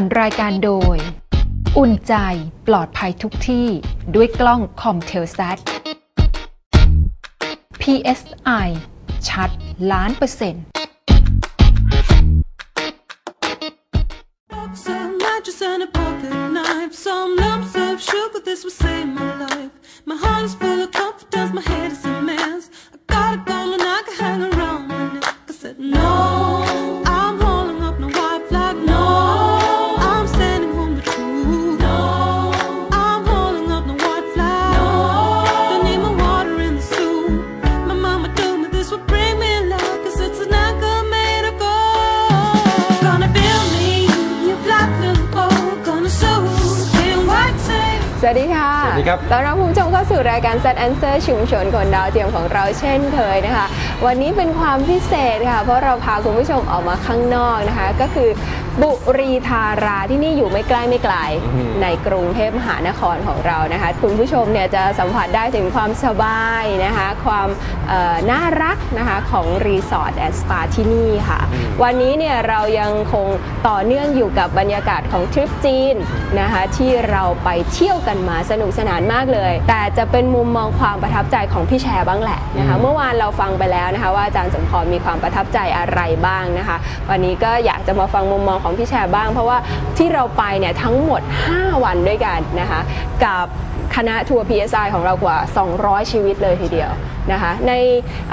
สรรค์รายการโดย อุ่นใจปลอดภัยทุกที่ด้วยกล้องคอมเทลซัต PSI ชัดล้านเปอร์เซ็นต์ box, a mattress and a pocket knife. Some lumps of sugar, this will save my life. My heart is ค่ะสวัสดีครับต้อนรับคุณผู้ชมเข้าสู่รายการ Set Answer ชุมชนคนดาวเทียมของเราเช่นเคยนะคะ วันนี้เป็นความพิเศษค่ะ เพราะเราพาคุณผู้ชมออกมาข้างนอกนะคะ ก็คือบุรีธาราที่นี่อยู่ไม่ใกล้ไม่ไกลอืมในกรุงเทพมหานครของเรานะคะ คุณผู้ชมเนี่ยจะสัมผัสได้ถึงความสบายนะคะ ความเอ่อน่ารักนะคะของรีสอร์ทแอนด์สปาที่นี่ค่ะ วันนี้เนี่ยเรายังคง ต่อเนื่องอยู่กับบรรยากาศของทริปจีนนะคะที่เราไปเที่ยวกันมาสนุกสนานมากเลย แต่จะเป็นมุมมองความประทับใจของพี่แชร์บ้างแหละนะคะอืมเมื่อวานเราฟังไปแล้วนะคะว่าอาจารย์สมพรมีความประทับใจอะไรบ้างนะคะ วันนี้ก็อยากจะมาฟังมุมมองของพี่แชร์บ้าง เพราะว่าที่เราไปเนี่ยทั้งหมด 5 วันด้วยกันนะคะกับคณะทัวร์ PSI ของเรากว่า 200 ชีวิตเลยทีเดียวนะคะใน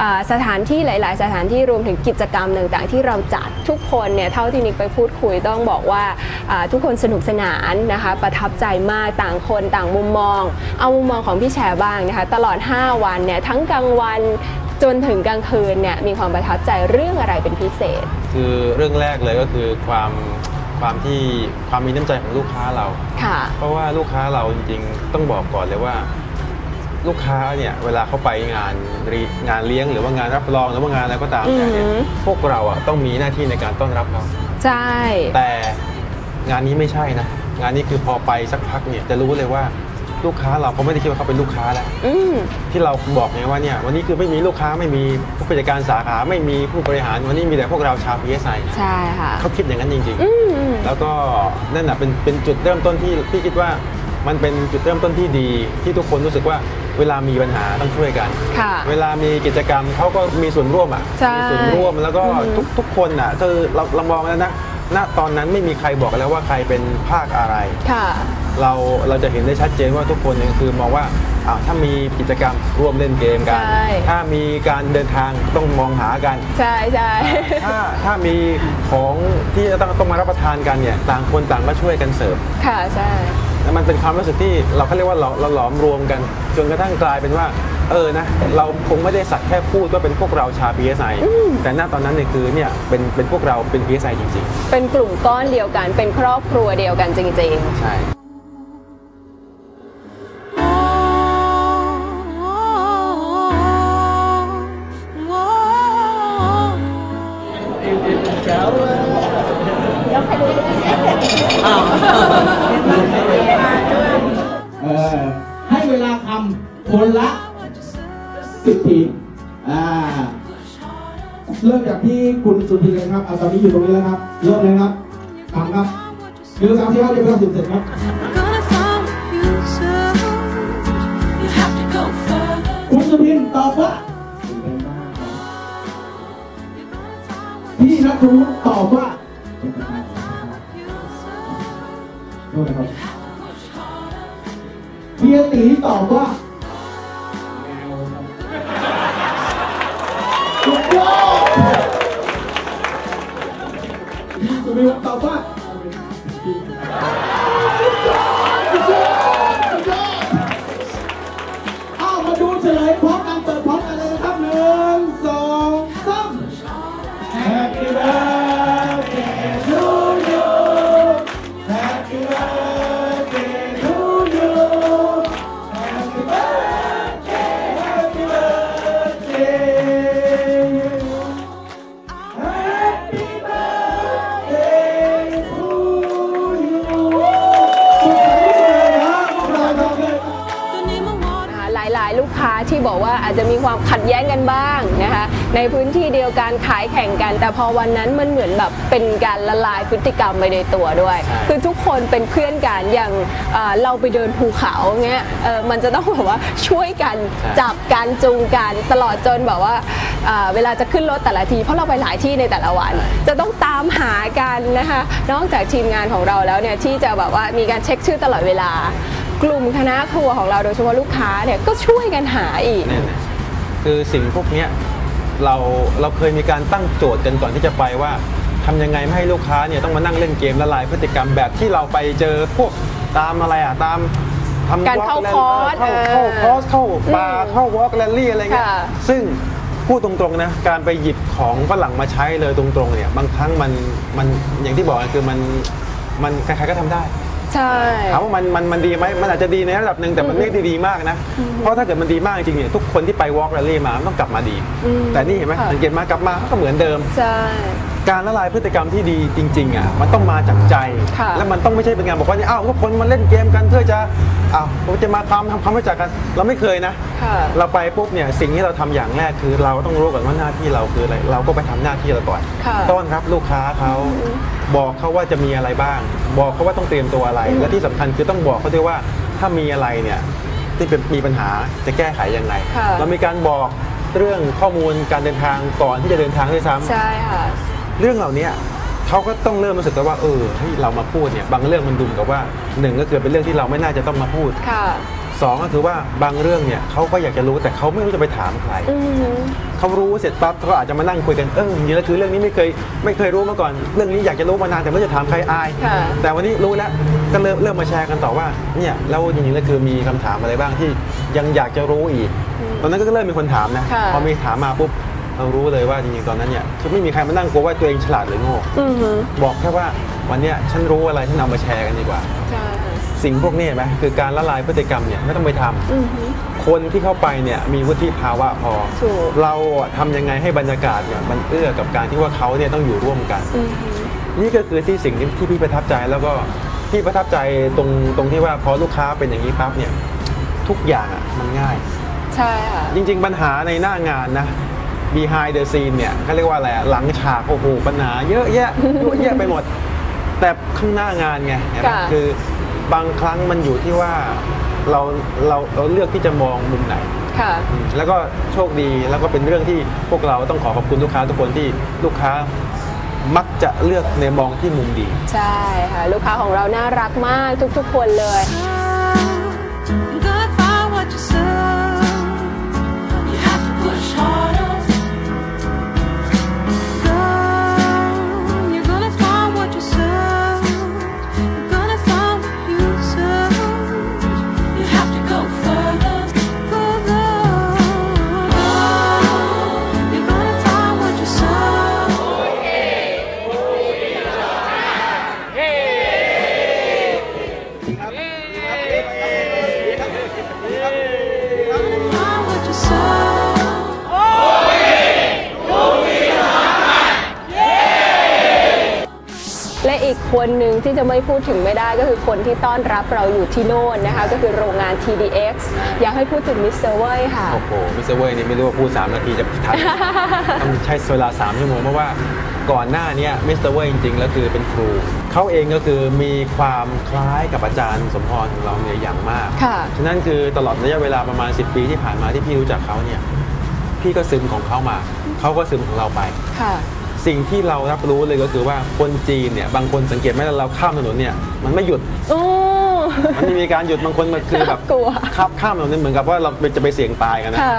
อ่าสถานที่หลาย ๆ สถานที่รวมถึงกิจกรรมต่าง ๆ ที่เราจัดทุกคนเนี่ยเท่าที่นิกไปพูดคุยต้องบอกว่าอ่าทุกคนสนุกสนานนะคะประทับใจมากต่างคนต่างมุมมอง เอามุมมองของพี่แชร์บ้างนะคะตลอด 5 วันเนี่ยทั้งกลางวันจนถึงกลางคืนเนี่ยมีความประทับใจเรื่องอะไรเป็นพิเศษ คือเรื่องแรกเลยก็คือความความที่ความมีน้ำใจของลูกค้าเราค่ะเพราะว่าลูกค้าเราจริงๆ ต้องบอกก่อนเลยว่า ลูกค้าเนี่ยเวลาเขาไปงานรีงานเลี้ยงหรือว่างานรับรองหรือว่างานอะไรก็ตามแต่เนี่ยอือหือ พวกเราอะต้องมีหน้าที่ในการต้อนรับเขาใช่ แต่งานนี้ไม่ใช่นะงานนี้คือพอไปสักพักเนี่ยจะรู้เลยว่าลูกค้าเราเขาไม่ได้คิดว่าเขาเป็นลูกค้าแล้ว อืม ที่เราบอกไงว่าเนี่ยวันนี้คือไม่มีลูกค้าไม่มีผู้จัดการสาขาไม่มีผู้บริหารวันนี้มีแต่พวกเราชาว PSI ใช่ค่ะ เขาคิดอย่างนั้นจริง อืมๆแล้วก็นั่นแหะเป็นเป็นจุดเริ่มต้นที่พี่คิดว่ามันเป็นจุดเริ่มต้นที่ดีที่ทุกคนรู้สึกว่า เวลามีปัญหาต้องช่วยกัน ค่ะ เวลามีกิจกรรมเขาก็มีส่วนร่วมอะใช่มีส่วนร่วมแล้วก็อืมทุกทุกคนอะคือเราเรามองแล้วนะณตอนนั้นไม่มีใครบอกกันแล้วว่าใครเป็นภาคอะไร ค่ะ เราเราจะเห็นได้ชัดเจนว่าทุกคนเนี่ยคือมองว่าอ้าวถ้ามีกิจกรรมร่วมเล่นเกมกัน ใช่ ถ้ามีการเดินทางต้องมองหากัน ใช่ใช่ ถ้าถ้ามีของที่จะต้องต้องมารับประทานกันเนี่ยต่างคนต่างก็ช่วยกันเสิร์ฟ ค่ะใช่ แล้วมันเป็นความรู้สึกที่เราเขาเรียกว่าเราเราหลอมรวมกัน จนกระทั่งกลายเป็นว่า เออนะ เราคงไม่ได้สักแค่พูดว่าเป็นพวกเราชาว PSI แต่ณตอนนั้นเนี่ยคือเนี่ยเป็นเป็นพวกเราเป็น PSI จริงเป็นกลุ่มก้อนเดียวกัน เป็นครอบครัวเดียวกันจริง ๆ ใช่ สิอ่าเริ่มจากที่คุณสุธีเลยครับเอาตอนนี้อยู่ตรงนี้แล้วครับเริ่มเลยครับทำครับหนึ่งสามสี่ห้าเดี๋ยวเราสิบเสร็จครับ คุณสุพินตอบว่าพี่นัทวุฒิตอบว่าโทษนะครับเฮียตีตอบว่า พี่สุพิน ในพื้นที่เดียวกันขายแข่งกัน แต่พอวันนั้นมันเหมือนแบบเป็นการละลายพฤติกรรมไปในตัวด้วยใช่คือทุกคนเป็นเพื่อนกันอย่างเอ่อเราไปเดินภูเขาเงี้ยเออมันจะต้องแบบว่าช่วยกันใช่จับกันจูงกันตลอดจนแบบว่าเอ่อเวลาจะขึ้นรถแต่ละที เพราะเราไปหลายที่ในแต่ละวัน จะต้องตามหากันนะคะนอกจากทีมงานของเราแล้วเนี่ยที่จะแบบว่ามีการเช็คชื่อตลอดเวลากลุ่มคณะทัวร์ของเราโดยเฉพาะลูกค้าเนี่ยก็ช่วยกันหาอีกเนี่ยนะคือสิ่งพวกเนี้ย เราเราเคยมีการตั้งโจทย์กันก่อนที่จะไปว่าทำยังไงไม่ให้ลูกค้าเนี่ยต้องมานั่งเล่นเกมละลายพฤติกรรมแบบที่เราไปเจอพวกตามอะไรอะตามทำการ walk เข้า rally คอร์สเข้าเออเข้าคอร์สเข้าบาอืร์มเข้าวอล์กแรลลี่อะไรเงี้ยค่ะ ซึ่งพูดตรงๆนะการไปหยิบของฝรั่งมาใช้เลยตรงๆเนี่ยบางครั้งมันมันอย่างที่บอกอะคือมันมันใครๆก็ทำได้ ใช่ ถามว่ามันมันมันดีไหมมันอาจจะดีในระดับหนึ่งแต่มันไม่ได้ดีมากนะ เพราะถ้าเกิดมันดีมากจริงๆเนี่ยทุกคนที่ไป walk rally มามันต้องกลับมาดีอืมแต่นี่เห็นไหมค่ะสังเกตมากลับมาเขาก็เหมือนเดิม ใช่ การละลายพฤติกรรมที่ดีจริงๆอะมันต้องมาจากใจ ค่ะและมันต้องไม่ใช่เป็นงานบอกว่าเนี่ยอ้าวทุกคนมาเล่นเกมกันเพื่อจะอ้าวเราจะมาทำทำความรู้จักกัน เราไม่เคยนะ ค่ะ เราไปปุ๊บเนี่ยสิ่งที่เราทำอย่างแรกคือ เราต้องรู้ก่อนว่าหน้าที่เราคืออะไรเราก็ไปทำหน้าที่เราก่อน ค่ะ ต้อนรับลูกค้าเขาบอกเขาว่าจะมีอะไรบ้าง บอกเขาว่าต้องเตรียมตัวอะไร และที่สำคัญคือต้องบอกเขาด้วยว่าถ้ามีอะไรเนี่ยที่เป็นมีปัญหาจะแก้ไขยังไง ค่ะ เรามีการบอกเรื่องข้อมูลการเดินทางก่อนที่จะเดินทางด้วยซ้ำ ใช่ค่ะ เรื่องเหล่านี้เขาก็ต้องเริ่มรู้สึกแล้วว่าเออเฮ้ยเรามาพูดเนี่ยบางเรื่องมันดูเหมือนกับว่าหนึ่งก็คือเป็นเรื่องที่เราไม่น่าจะต้องมาพูดค่ะสองก็คือว่าบางเรื่องเนี่ยเขาก็อยากจะรู้แต่เขาไม่รู้จะไปถามใครอืมเขารู้เสร็จปั๊บเขาอาจจะมานั่งคุยกันเออจริงๆแล้วคือเรื่องนี้ไม่เคยไม่เคยรู้มาก่อน เรื่องนี้อยากจะรู้มานานแต่ไม่รู้จะถามใครอายค่ะแต่วันนี้รู้แล้วก็เริ่มเริ่มมาแชร์กันต่อว่าเนี่ยแล้วจริงๆแล้วคือมีคำถามอะไรบ้างที่ยังอยากจะรู้อีก ตอนนั้นก็เริ่มมีคนถามนะค่ะพอมีถามมาปุ๊บ เรารู้เลยว่าจริงๆตอนนั้นเนี่ยคือไม่มีใครมานั่งกลัวว่าตัวเองฉลาดหรือโง่อือหือบอกแค่ว่าวันเนี้ยฉันรู้อะไรฉันเอามาแชร์กันดีกว่า ใช่ค่ะสิ่งพวกนี้เห็นไหมคือการละลายพฤติกรรมเนี่ยไม่ต้องไปทำอือหือคนที่เข้าไปเนี่ยมีวุฒิภาวะพอ ถูก เราอะทำยังไงให้บรรยากาศเนี่ยมันเอื้อกับการที่ว่าเขาเนี่ยต้องอยู่ร่วมกัน อือหือนี่ก็คือที่สิ่งที่ที่พี่ประทับใจแล้วก็พี่ประทับใจตรงตรงที่ว่าพอลูกค้าเป็นอย่างนี้ปั๊บเนี่ยทุกอย่างอะมันง่าย ใช่ค่ะ จริง ๆ ปัญหาในหน้างานนะ behind the scene เนี่ยเขาเรียกว่าอะไรอะหลังฉากโอ้โหปัญหาเยอะแยะเยอะแยะไปหมด แต่ข้างหน้างานไงเห็นไหมค่ะคือบางครั้งมันอยู่ที่ว่าเราเราเราเลือกที่จะมองมุมไหนค่ะอืมแล้วก็โชคดีแล้วก็เป็นเรื่องที่พวกเราต้องขอขอบคุณลูกค้าทุกคนที่ลูกค้ามักจะเลือกในมองที่มุมดี ใช่ค่ะ ลูกค้าของเราน่ารักมากทุกๆคนเลย คนหนึ่งที่จะไม่พูดถึงไม่ได้ก็คือคนที่ต้อนรับเราอยู่ที่โน่นนะคะ ก็คือโรงงาน TDX อยากให้พูดถึงมิสเตอร์เว่ยค่ะ โอ้โหมิสเตอร์เวยนี่ไม่รู้ว่าพูด 3 นาทีจะทัน ต้องใช้เวลา 3 ชั่วโมงเพราะว่าก่อนหน้าเนี้มิสเตอร์เวยจริงๆ แล้วคือเป็นครู เขาเองก็คือมีความคล้ายกับอาจารย์สมพรของเราเนี่ยอย่างมากค่ะฉะนั้นคือตลอดระยะเวลาประมาณ 10 ปีที่ผ่านมาที่พี่รู้จักเขาเนี่ยพี่ก็ซึมของเขามา เขาก็ซึมของเราไปค่ะ สิ่งที่เรารับรู้เลยก็คือว่าคนจีนเนี่ยบางคนสังเกตไหมเราข้ามถนนเนี่ยมันไม่หยุด โอ้ มันไม่มีการหยุดบางคนมันคือแบบกลัวขับข้ามถนนเนี่ยเหมือนกับว่าเราจะไปเสี่ยงตายกันนะค่ะ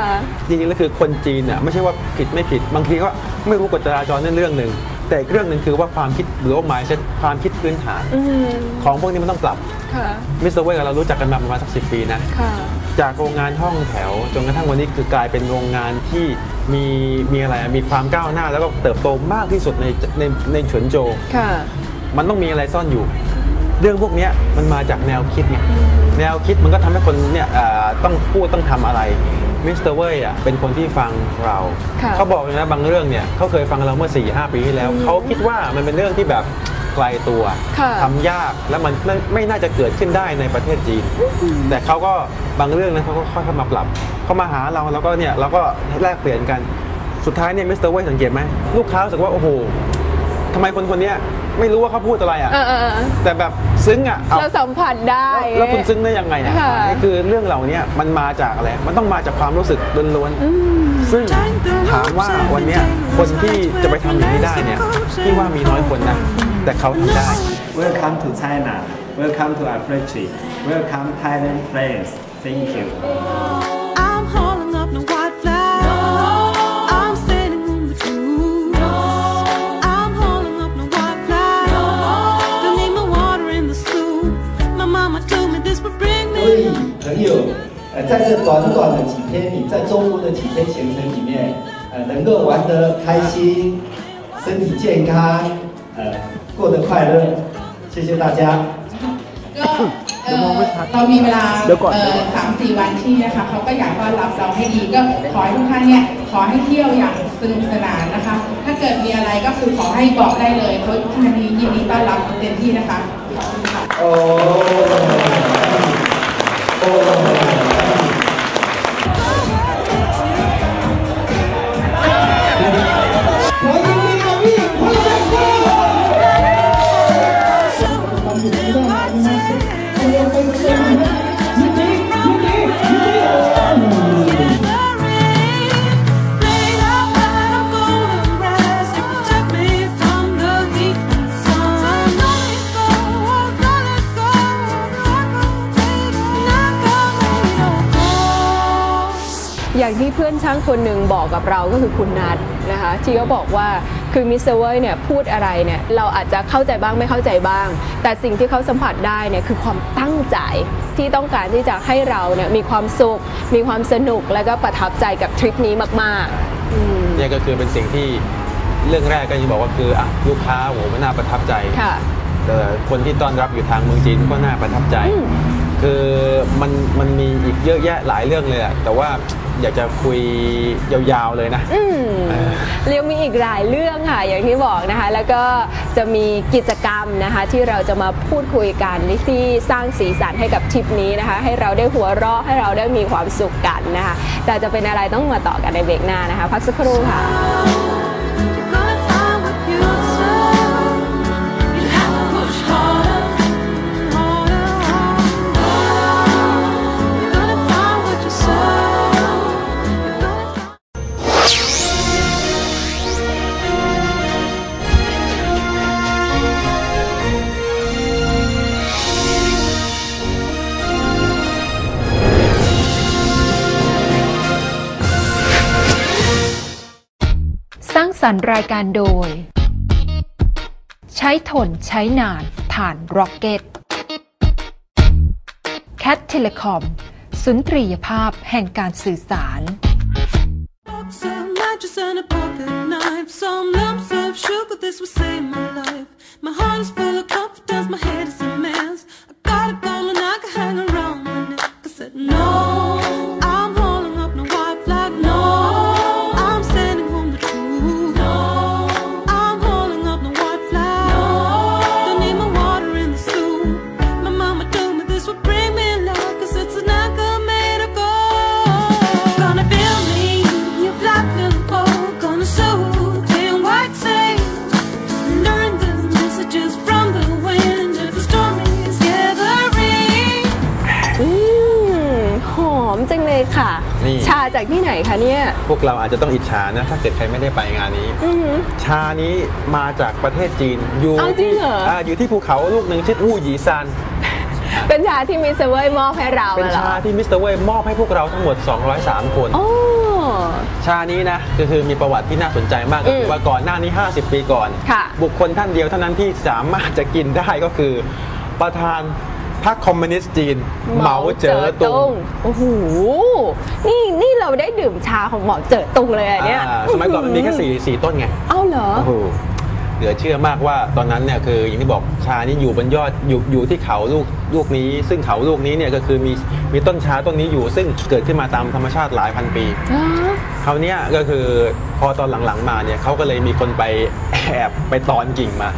จริงๆแล้วคือคนจีนเนี่ยไม่ใช่ว่าผิดไม่ผิด บางทีก็ไม่รู้กฎจราจรนั่นเรื่องหนึ่งแต่อีกเรื่องหนึ่งคือว่าความคิดหรือว่า mindset ความคิดพื้นฐาน อืมของพวกนี้มันต้องปรับค่ะ มิสเตอร์เวย์กับเรารู้จักกันมาประมาณสักสิปีนะ ค่ะ จากโรงงานห้องแถวจนกระทั่งวันนี้คือกลายเป็นโรงงานที่มีมีอะไรอะมีความก้าวหน้า แล้วก็เติบโตมากที่สุดในในในฉวนโจวค่ะมันต้องมีอะไรซ่อนอยู่ เรื่องพวกเนี้ยมันมาจากแนวคิดไงแนวคิดมันก็ทำให้คนเนี่ยเอ่อต้องพูดต้องทำอะไรมิสเตอร์เว่ยอะเป็นคนที่ฟังเราค่ะเขาบอกเลยนะบางเรื่องเนี่ยเขาเคยฟังเราเมื่อ4ี่หปีที่แล้ว เขาคิดว่ามันเป็นเรื่องที่แบบไกลตัวค่ะทำยากและมันไม่ไม่น่าจะเกิดขึ้นได้ในประเทศจีน แต่เขาก็บางเรื่องนะเขาก็ค่อยเข้ามาปรับเขามาหาเราแล้วก็เนี่ยเราก็แลกเปลี่ยนกันสุดท้ายเนี่ยมิสเตอร์เว่ยสังเกตไหมลูกค้ารู้สึกว่าโอ้โห ทำไมคนคนเนี้ยไม่รู้ว่าเขาพูดอะไรอะ เออเออเออแต่แบบซึ้งอะเอาเราสัมผัสได้ แล้วแล้วคุณซึ้งได้ยังไงอะค่ะ นี่คือเรื่องเหล่านี้มันมาจากอะไร มันต้องมาจากความรู้สึกล้วนๆซึ่งถามว่าวันเนี้ยคนที่จะไปทำอย่างนี้ได้เนี่ยพี่ว่ามีน้อยคนนะแต่เขาทำได้ Welcome to China. Welcome to our country. Welcome Thailand friends. Thank you. me. 朋友，呃，在这短短的几天，你在中国的几天行程里面，呃，能够玩得开心，身体健康，呃，过得快乐，谢谢大家。 ก็เอ่อเรามีเวลาเอ่อสามสี่วันที่นะคะเขาก็อยากต้อนรับเราให้ดีก็ขอให้ทุกท่านเนี่ยขอให้เที่ยวอย่างสนุกสนานนะคะ ถ้าเกิดมีอะไรก็คือขอให้บอกได้เลยเขาทุกท่านนี้ยินดีต้อนรับเต็มที่นะคะขอบคุณค่ะ 哦， 哦， คนหนึ่งบอกกับเราก็คือคุณนัทนะคะที่เขาบอกว่าคือมิสเตอร์เวยเนี่ยพูดอะไรเนี่ยเราอาจจะเข้าใจบ้างไม่เข้าใจบ้าง แต่สิ่งที่เขาสัมผัสได้เนี่ยคือความตั้งใจที่ต้องการที่จะให้เราเนี่ยมีความสุข มีความสนุกและก็ประทับใจกับทริปนี้มากๆอืมเนี่ยก็คือเป็นสิ่งที่เรื่องแรกก็จะบอกว่าคืออะลูกค้าโหมันน่าประทับใจค่ะแต่คนที่ต้อนรับอยู่ทางเมืองจีนก็น่าประทับใจอืมคือมันมันมีอีกเยอะแยะหลายเรื่องเลยอะแต่ว่า อยากจะคุยยาวๆเลยนะ อืมเรียงมีอีกหลายเรื่องค่ะ อย่างที่บอกนะคะ แล้วก็จะมีกิจกรรมนะคะ ที่เราจะมาพูดคุยกันที่สร้างสีสันให้กับทริปนี้นะคะ ให้เราได้หัวเราะให้เราได้มีความสุขกันนะคะ แต่จะเป็นอะไรต้องมาต่อกันในเบรกหน้านะคะ พักสักครู่ค่ะ รค์รายการโดย ใช้ทนใช้นานฐานร็อกเก็ตแคทเทเลคอมสุนทรียภาพแห่งการสื่อสาร My heart จากที่ไหนคะเนี่ย พวกเราอาจจะต้องอิจฉานะ ถ้าเกิดใครไม่ได้ไปงานนี้ อือหือ ชานี้มาจากประเทศจีน อยู่อ้าวจริงเหรออ่าอยู่ที่ภูเขาลูกหนึ่งชื่ออู่หยีซาน เป็นชาที่มิสเตอร์เวยมอบให้เราเป็นอะเหรอชาที่มิสเตอร์เว่ยมอบให้พวกเราทั้งหมด 203 คน โอ้ ชานี้นะก็คือมีประวัติที่น่าสนใจมากก็คือมว่าก่อนหน้านี้ 50 ปีก่อน ค่ะบุคคลท่านเดียวเท่านั้นที่สามารถจะกินได้ก็คือ ประธาน พรรคคอมมิวนิสต์จีนเหมาเจ๋อตุงโอ้โหนี่นี่เราได้ดื่มชาของเหมาเจ๋อตุงเลยอะเนี่ยอ่าสมัยก่อนมันมีแค่สี่สี่ต้นไงเอ้าเหรอโอ้โหเหลือเชื่อมากว่าตอนนั้นเนี่ยคืออย่างที่บอกชานี้อยู่บนยอดอยู่อยู่ที่เขาลูกลูกนี้ ซึ่งเขาลูกนี้เนี่ยก็คือมีมีต้นชาต้นนี้อยู่ ซึ่งเกิดขึ้นมาตามธรรมชาติหลายพันปีคราวเนี้ยก็คือพอตอนหลังๆมาเนี่ยเขาก็เลยมีคนไปแอบไปตอนกิ่งมาพ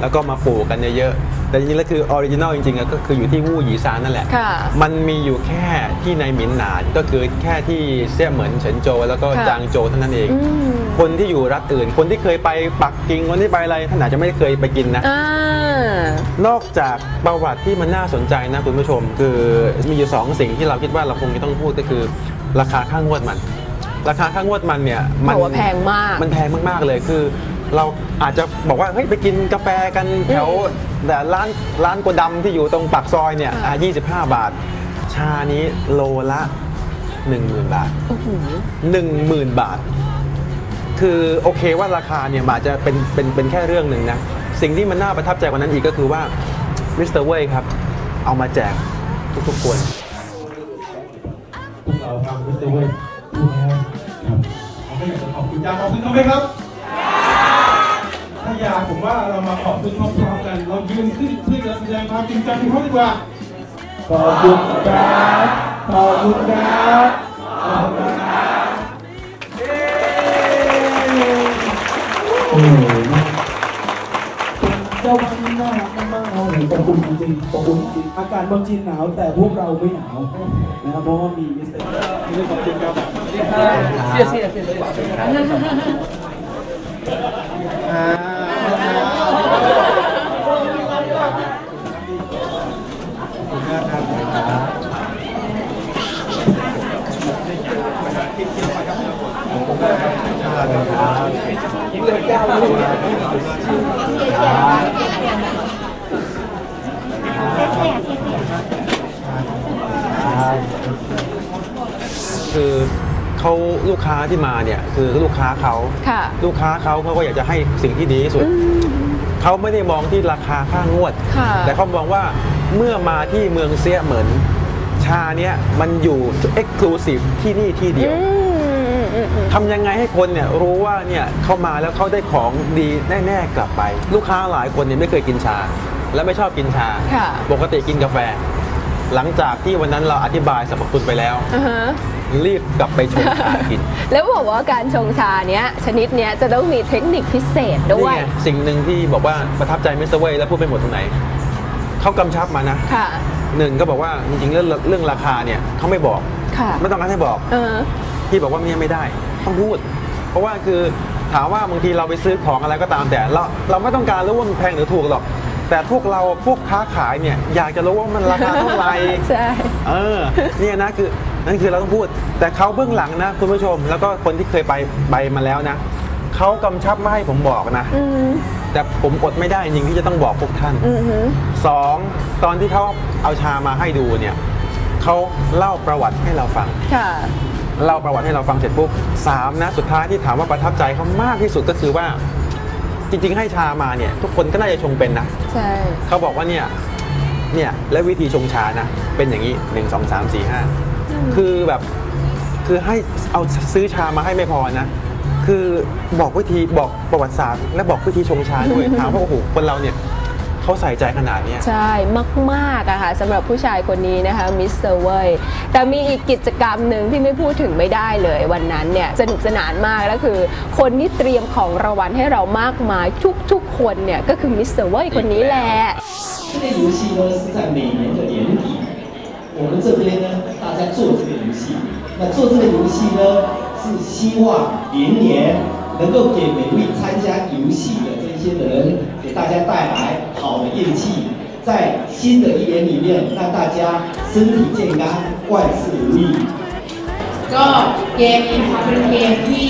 แล้วก็มาปลูกกันเยอะๆ แต่จริงๆแล้วคือออริจินอลจริงๆอะก็คืออยู่ที่วู่หยีซานนั่นแหละ ค่ะมันมีอยู่แค่ที่ในหมินหนานก็คือแค่ที่เซี่ยเหมินเฉินโจวแล้วก็ค่ะ จางโจวเท่านั้นเอง อืมคนที่อยู่รัฐอื่น คนที่เคยไปปักกิ่งคนที่ไปอะไรท่านอาจจะไม่เคยไปกินนะ อ่า นอกจากประวัติที่มันน่าสนใจนะคุณผู้ชม คือมีอยู่สองสิ่งที่เราคิดว่าเราคงจะต้องพูดก็คือ ราคาค่างวดมัน ราคาค่างวดมันเนี่ยมับอกว่าแพงมาก มันแพงมากๆเลยคือ เราอาจจะบอกว่าเฮ้ยไปกินกาแฟกันแถวแต่ร้านร้านโกดำที่อยู่ตรงปากซอยเนี่ยค่ะอะ25 บาท ชานี้โลละ 10,000 บาทอื้อหือ10,000 บาท คือโอเคว่าราคาเนี่ยมันอาจจะเป็นเป็นเป็นแค่เรื่องหนึ่งนะ สิ่งที่มันน่าประทับใจกว่านั้นอีกก็คือว่ามิสเตอร์เว่ยครับ เอามาแจกทุกๆคนพวกเราทำมิสเตอร์เว่ยดูแล้วครับเขาก็อยากจะขอบคุณอยากขอบคุณเขาไหมครับถ้าอ อยากผมว่าเรามาขอบคุณพร้อมๆกัน เรายืนขึ้นเพื่อจะแสดงความจริงใจของเขาดีกว่าขอบคุณครับขอบคุณครับขอบคุณครับโอ้เจ้าบ้านน่ารักมากๆเลยขอบคุณจริงๆขอบคุณจริงอากาศบางจีนหนาวแต่พวกเราไม่หนาวนะครับเพราะว่ามีมิสเตอร์ที่ขอบคุณครับเสียเสียเสียเสีย คือ เขาลูกค้าที่มาเนี่ยคือลูกค้าเขาค่ะ ลูกค้าเขาเขาก็อยากจะให้สิ่งที่ดีที่สุด เขาไม่ได้มองที่ราคาค่างวด ค่ะ แต่เขามองว่าเมื่อมาที่เมืองเซี่ยเหมินชาเนี้ยมันอยู่เอ็กซ์คลูซีฟที่นี่ที่เดียว อืมอืมอืม ทำยังไงให้คนเนี่ยรู้ว่าเนี่ยเข้ามาแล้วเขาได้ของดีแน่ๆกลับไป ลูกค้าหลายคนเนี่ยไม่เคยกินชา และไม่ชอบกินชา ค่ะ ปกติกินกาแฟ หลังจากที่วันนั้นเราอธิบายสรรพคุณไปแล้วอ่าฮะ รีบกลับไปชงชากินแล้วบอกว่าการชงชาเนี้ยชนิดเนี้ยจะต้องมีเทคนิคพิเศษด้วนี่ยไงสิ่งหนึ่งที่บอกว่าประทับใจมิสเตอร์เวยแล้วพูดไปหมดตรงไหนเขากำชับมานะค่ะหนึ่งก็บอกว่าจริงๆเรื่องเรื่องราคาเนี่ยเขาไม่บอกค่ะไม่ต้องการให้บอกเออที่บอกว่าเนี่ยไม่ได้ต้องพูด เพราะว่าคือถามว่าบางทีเราไปซื้อของอะไรก็ตามแต่เราเราไม่ต้องการรู้ว่ามันแพงหรือถูกหรอกแต่พวกเราพวกค้าขายเนี่ยอยากจะรู้ว่ามันราคาเท่าไหร่ใช่เออเนี่ยนะคือ นั่นคือเราต้องพูด แต่เขาเบื้องหลังนะคุณผู้ชม แล้วก็คนที่เคยไปไปมาแล้วนะเขากำชับไม่ให้ผมบอกนะ อืม แต่ผมอดไม่ได้จริงๆที่จะต้องบอกพวกท่าน อือหือ สองตอนที่เขาเอาชามาให้ดูเนี่ยเขาเล่าประวัติให้เราฟัง ค่ะ เล่าประวัติให้เราฟังเสร็จปุ๊บสามนะสุดท้ายที่ถามว่าประทับใจเขามากที่สุดก็คือว่า จริง ๆ ให้ชามาเนี่ย ทุกคนก็น่าจะชงเป็นนะใช่ เขาบอกว่าเนี่ยเนี่ยและวิธีชงชานะ เป็นอย่างนี้หนึ่งสองสามสี่ห้า คือแบบคือให้เอาซื้อชามาให้ไม่พอนะ คือบอกวิธีบอกประวัติศาสตร์ และบอกวิธีชงชาด้วย ถามว่าโอ้โหคนเราเนี่ยเขาใส่ใจขนาดเนี้ย ใช่ มากๆอะค่ะสำหรับผู้ชายคนนี้นะคะมิสเตอร์เวยแต่มีอีกกิจกรรมหนึ่งที่ไม่พูดถึงไม่ได้เลยวันนั้นเนี่ยสนุกสนานมากแล้วคือ คนที่เตรียมของรางวัลให้เรามากมายทุกๆคนเนี่ยก็คือมิสเตอร์เวยคนนี้แหละ 这个游戏呢是在每年的年底，我们这边呢 大家做这个游戏。那做这个游戏呢是希望明年能够给每位参加游戏的这些人，给大家带来好的运气，在新的一年里面让大家身体健康，万事如意。 ก็เกมนี้นะคะเป็นเกมที่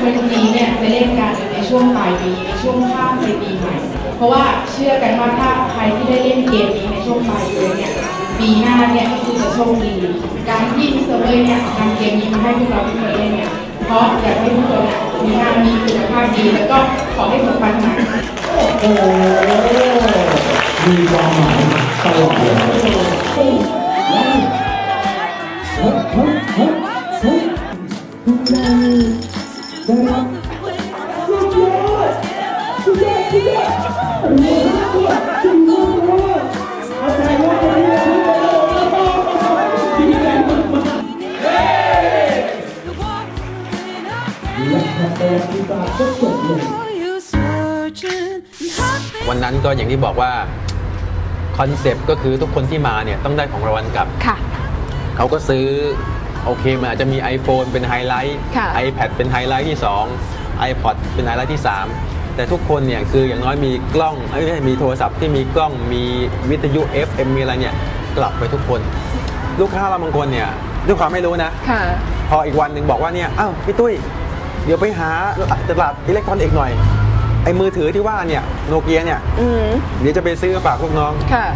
คนจีนเนี่ยจะเล่นกันในช่วงปลายปีในช่วงข้ามไปปีใหม่ เพราะว่าเชื่อกันว่าถ้าใครที่ได้เล่นเกมนี้ในช่วงปลายปีเนี่ย ปีหน้าเนี่ยก็คือจะโชคดีการที่มิสเตอร์เว่เนี่ยทำเกมนี้มาให้พวกเราทุกคนเล่นเนี่ยเพราะอยากให้ทุกคนเนี่ยมีงานมีคุณภาพดีแล้วก็ขอให้สมปรารถนาโอ้โหมีความหมายตลอดเลยเฮ้ยเฮ้ยเฮ้ยเฮ้ยเฮ้ยคุณได้ได้รับ ก็อย่างที่บอกว่าคอนเซปต์ก็คือทุกคนที่มาเนี่ยต้องได้ของรางวัลกลับค่ะ เขาก็ซื้อ โอเคมันอาจจะมี iPhone เป็นไฮไลท์ค่ะ iPad เป็นไฮไลท์ที่ 2 iPod เป็นไฮไลท์ที่ 3 แต่ทุกคนเนี่ยคืออย่างน้อยมีกล้องเอ้ยไม่ใช่มีโทรศัพท์ที่มีกล้องมีวิทยุ FM มีอะไรเนี่ยกลับไปทุกคน ลูกค้าเราบางคนเนี่ยด้วยความไม่รู้นะ ค่ะ พออีกวันหนึ่งบอกว่าเนี่ย อ้าวพี่ตุ้ย เดี๋ยวไปหาตลาดอิเล็กทรอนิกส์หน่อยไอ้มือถือที่ว่าเนี่ยโนเกียเนี่ยอืมเดี๋ยวจะไปซื้อฝากลูกน้องค่ะ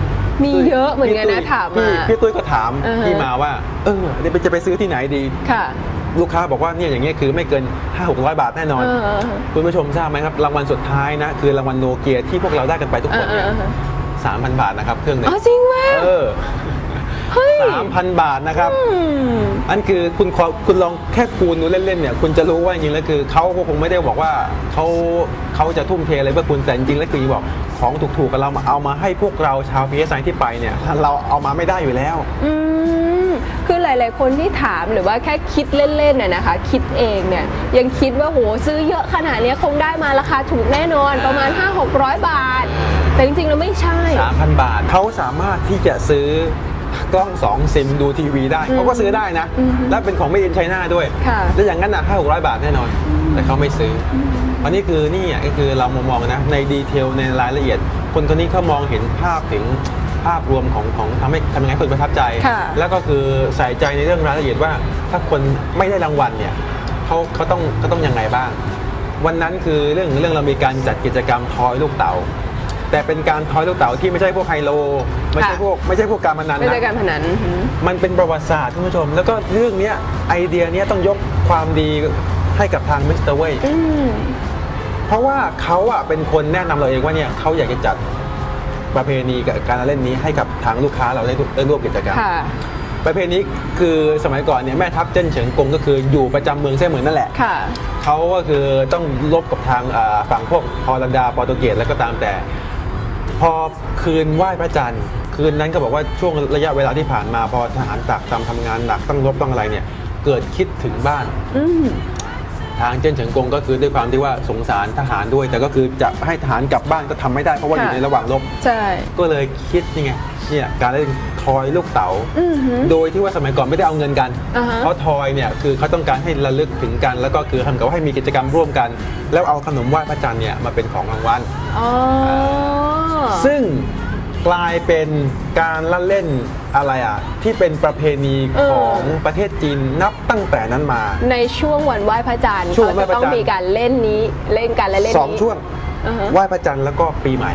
มีเยอะเหมือนกันนะพี่ตุ้ยถามพี่มาพี่ตุ้ยก็ถามอ่าฮะ พี่มาว่า เออเดี๋ยวจะไปซื้อที่ไหนดี ค่ะ ลูกค้าบอกว่าเนี่ยอย่างเงี้ยคือไม่เกิน 5 6 0 0 บาทแน่นอน เออคุณผู้ชมทราบไหมครับ รางวัลสุดท้ายนะ คือรางวัลโนเกียที่พวกเราได้กันไปทุกคนเนี่ยเออเออเออสามพันบาทนะครับ เครื่องหนึ่งอ๋อจริงไหมเออ เฮ้ยสามพันบาทนะครับ อืม อันคือคุณขอคุณลองแค่คูณดูเล่นๆเนี่ยคุณจะรู้ว่าจริงๆแล้วคือเขาก็คงไม่ได้บอกว่าเขาเขาจะทุ่มเทอะไรเพื่อคุณแต่จริงๆแล้วคือบอกของถูกๆกับเรามาเอามาให้พวกเราชาวพีเอสไที่ไปเนี่ยเราเอามาไม่ได้อยู่แล้ว อืมคือหลาย ๆ คนที่ถามหรือว่าแค่คิดเล่นๆน่ะนะคะ คิดเองเนี่ยยังคิดว่าโหซื้อเยอะขนาดเนี้ยคงได้มาราคาถูกแน่นอนประมาณ 5-600 บาท แต่จริง ๆ แล้วไม่ใช่ 3,000 บาทเขาสามารถที่จะซื้อ กล้อง2ซิมดูทีวีได้เขาก็ซื้อได้นะอืมและเป็นของไม่เอ็นไชน่าด้วยค่ะแล้วอย่างนั้นอะห้าหกร้อยบาทแน่นอน แต่เขาไม่ซื้อออันนี้คือนี่อะก็คือเรามามองนะในดีเทลในรายละเอียด คนคนนี้เขามองเห็นภาพถึงภาพรวมของของทำให้ทำยังไงให้คนประทับใจค่ะแล้วก็คือใส่ใจในเรื่องรายละเอียดว่า ถ้าคนไม่ได้รางวัลเนี่ยเขาเขาต้องเขาต้องยังไงบ้าง วันนั้นคือเรื่องเรื่องเรามีการจัดกิจกรรมทอยลูกเต๋า แต่เป็นการทอยลูกเต๋าที่ไม่ใช่พวกไฮโล ไม่ใช่ค่ะพวกไม่ใช่พวกการพนันไม่นะใช่การพนันอืม มันเป็นประวัติศาสตร์คุณผู้ชม แล้วก็เรื่องเนี้ยไอเดียเนี้ยต้องยกความดีให้กับทางมิสเตอร์เว่ยอืม เพราะว่าเขาอะเป็นคนแนะนำเราเองว่าเนี่ยเขาอยากจะจัดประเพณีกับการเล่นนี้ให้กับทางลูกค้าเราได้ได้ร่วมกิจกรรม ค่ะ ประเพณีคือสมัยก่อนเนี่ยแม่ทัพเจิ้นเฉิงกงก็คืออยู่ประจำเมืองเส้เหมือนนั่นแหละ ค่ะ เขาก็คือต้องลบกับทางอ่าฝั่งพวกฮอลันดาโปรตุเกสแล้วก็ตามแต่ พอคืนไหว้พระจันทร์คืนนั้นก็บอกว่าช่วงระยะเวลาที่ผ่านมาพอทหารตากตามทำงานหนักต้องรบต้องอะไรเนี่ย เกิดคิดถึงบ้าน อืม ทางเจิ้นเฉิงกงก็คือด้วยความที่ว่าสงสารทหารด้วย แต่ก็คือจะให้ทหารกลับบ้านก็ทำไม่ได้เพราะว่าอยู่ค่ะ ในระหว่างรบ ใช่ ก็เลยคิดนี่ไงเนี่ยการเล่นทอยลูกเต๋าอือหือโดยที่ว่าสมัยก่อนไม่ได้เอาเงินกัน อ่าฮะ เพราะทอยเนี่ยคือเขาต้องการให้ระลึกถึงกัน แล้วก็คือทำกับว่าให้มีกิจกรรมร่วมกัน แล้วเอาขนมไหว้พระจันทร์เนี่ยมาเป็นของรางวัล อ๋อ ซึ่งกลายเป็นการละเล่นอะไรอะ ที่เป็นประเพณีเออของประเทศจีนนับตั้งแต่นั้นมา ในช่วงวันไหว้พระจันทร์ช่วงเขาไหว้จะพระต้องจันทร์มีการเล่นนี้เล่นกันและเล่นสองนี้ช่วงอ่าฮะไหว้พระจันทร์แล้วก็ปีใหม่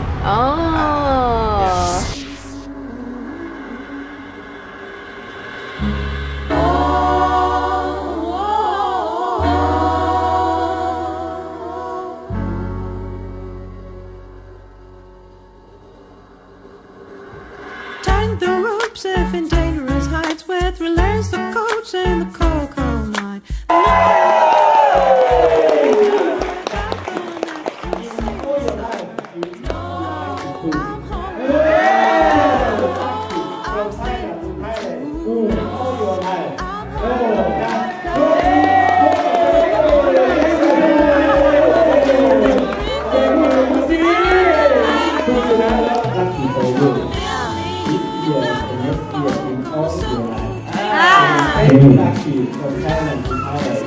life. Very lucky from Thailand to Thailand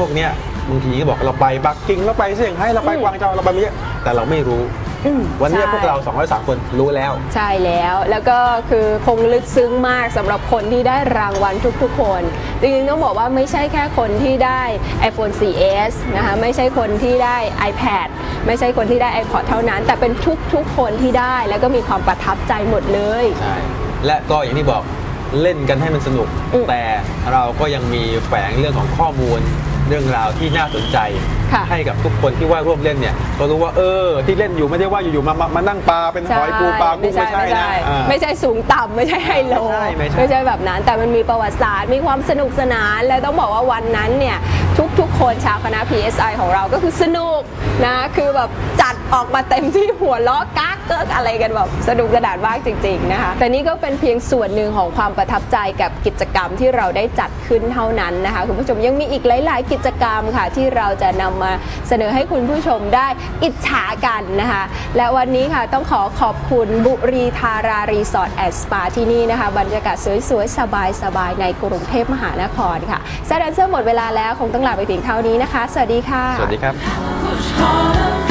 พวกเนี้ยบางทีก็บอกเราไปปักกิ่งเราไปเซี่ยงไฮ้เราไปกวางโจวเราไปไม่เยอะแต่เราไม่รู้ อืมวันเนี้ยใช่ พวกเรา203คนรู้แล้ว ใช่แล้วแล้วก็คือคงลึกซึ้งมากสำหรับคนที่ได้รางวัลทุกๆ คน จริงๆต้องบอกว่าไม่ใช่แค่คนที่ได้ iPhone 4S นะคะไม่ใช่คนที่ได้ iPad ไม่ใช่คนที่ได้ iPod เท่านั้น แต่เป็นทุกๆ คนที่ได้แล้วก็มีความประทับใจหมดเลย ใช่ และก็อย่างที่บอกเล่นกันให้มันสนุก อืมแต่เราก็ยังมีแฝงเรื่องของข้อมูล เรื่องราวที่น่าสนใจ ค่ะให้กับทุกคนที่ว่าร่วมเล่นเนี่ยก็รู้ว่าเออ ที่เล่นอยู่ไม่ได้ว่าอยู่ๆมามามานั่งปลาเป็นหอยปูปลากุ้งไม่ใช่ไม่นะใช่อ่า ไม่ใช่สูงต่ำไม่ใช่ไฮโลไม่ใช่ไม่ใช่แบบนั้น แต่มันมีประวัติศาสตร์มีความสนุกสนาน และต้องบอกว่าวันนั้นเนี่ยทุกๆคนชาวคณะ PSI ของเราก็คือสนุกนะคือแบบจัด ออกมาเต็มที่หัวล้อกักเกิกอะไรกันแบบสนุกสนานมากจริงๆนะคะแต่นี่ก็เป็นเพียงส่วนหนึ่งของความประทับใจกับกิจกรรมที่เราได้จัดขึ้นเท่านั้นนะคะคุณผู้ชมยังมีอีกหลาย ๆ กิจกรรมค่ะ ที่เราจะนำมาเสนอให้คุณผู้ชมได้อิจฉากันนะคะ และวันนี้ค่ะต้องขอขอบคุณบุรีธารารีสอร์ทแอนด์สปาที่นี่นะคะ บรรยากาศสวย ๆ สบาย ๆ ในกรุงเทพมหานครค่ะแซดแดนเซอร์หมดเวลาแล้วคงต้องลาไปเพียงเท่านี้นะคะ สวัสดีค่ะ สวัสดีครับ